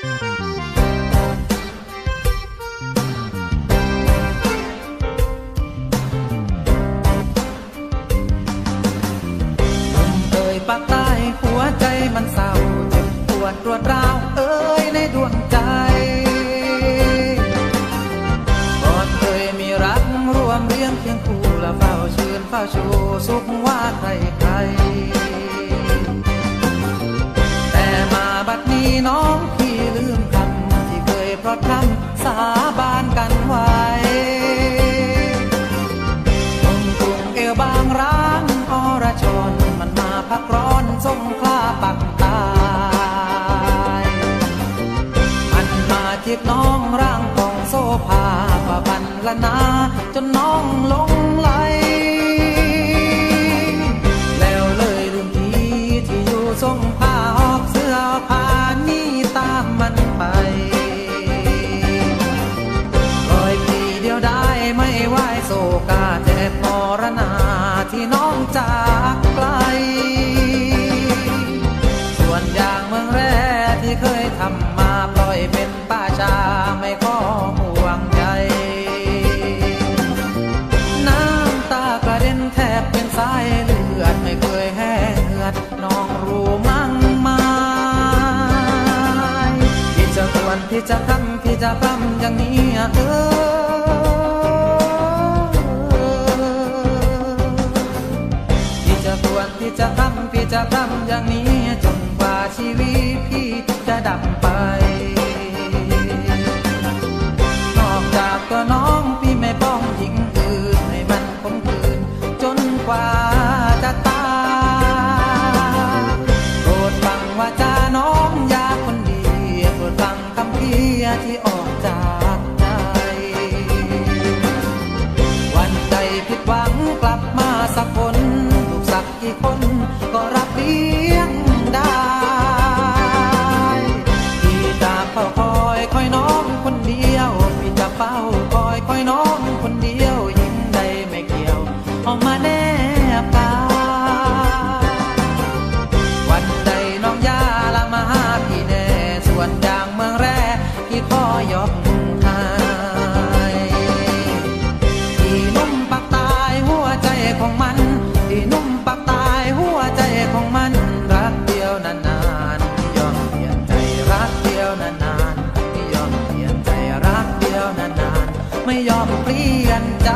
เอ่ยปากใต้หัวใจมันเศร้าเจ็บปวดรวดร้าวเอ่ยในดวงใจก่อนเคยมีรักรวมเรียงเคียงคู่และเฝ้าชื่นเฝ้าชูสุขว่าใครใคร เคยพรอดพร่ำสาบานกันไว้ตรงกุงเอวบางร้างอรชรมันมาพักร้อนสงขลาปักตายมันมาจีบน้องร่างของโซภาฝ่าพันละนาจนน้องหลงไหล ที่น้องจากไกล ส่วนอย่างเมืองแร่ที่เคยทำมาปล่อยเป็นป่าชาไม่ขอห่วงใจ น้ำตากระเด็นแทบเป็นสายเลือดไม่เคยแห้งเหือดน้องรู้มั่งไหมพี่จะควรพี่จะทำพี่จะพรำอย่างนี้เออ ควรพี่จะทำพี่จะพร่ำอย่างนี้จนกว่าชีวิตพี่จะดับไป นอกจากตัวน้องพี่ไม่ป้องหญิงอื่นให้มันคมคืน จนกว่าจะตายโปรดฟังว่าจาน้องยาคนดีโปรดฟังคำพียที่ออก พี่จ ไม่ยอมเปลี่ยนใจ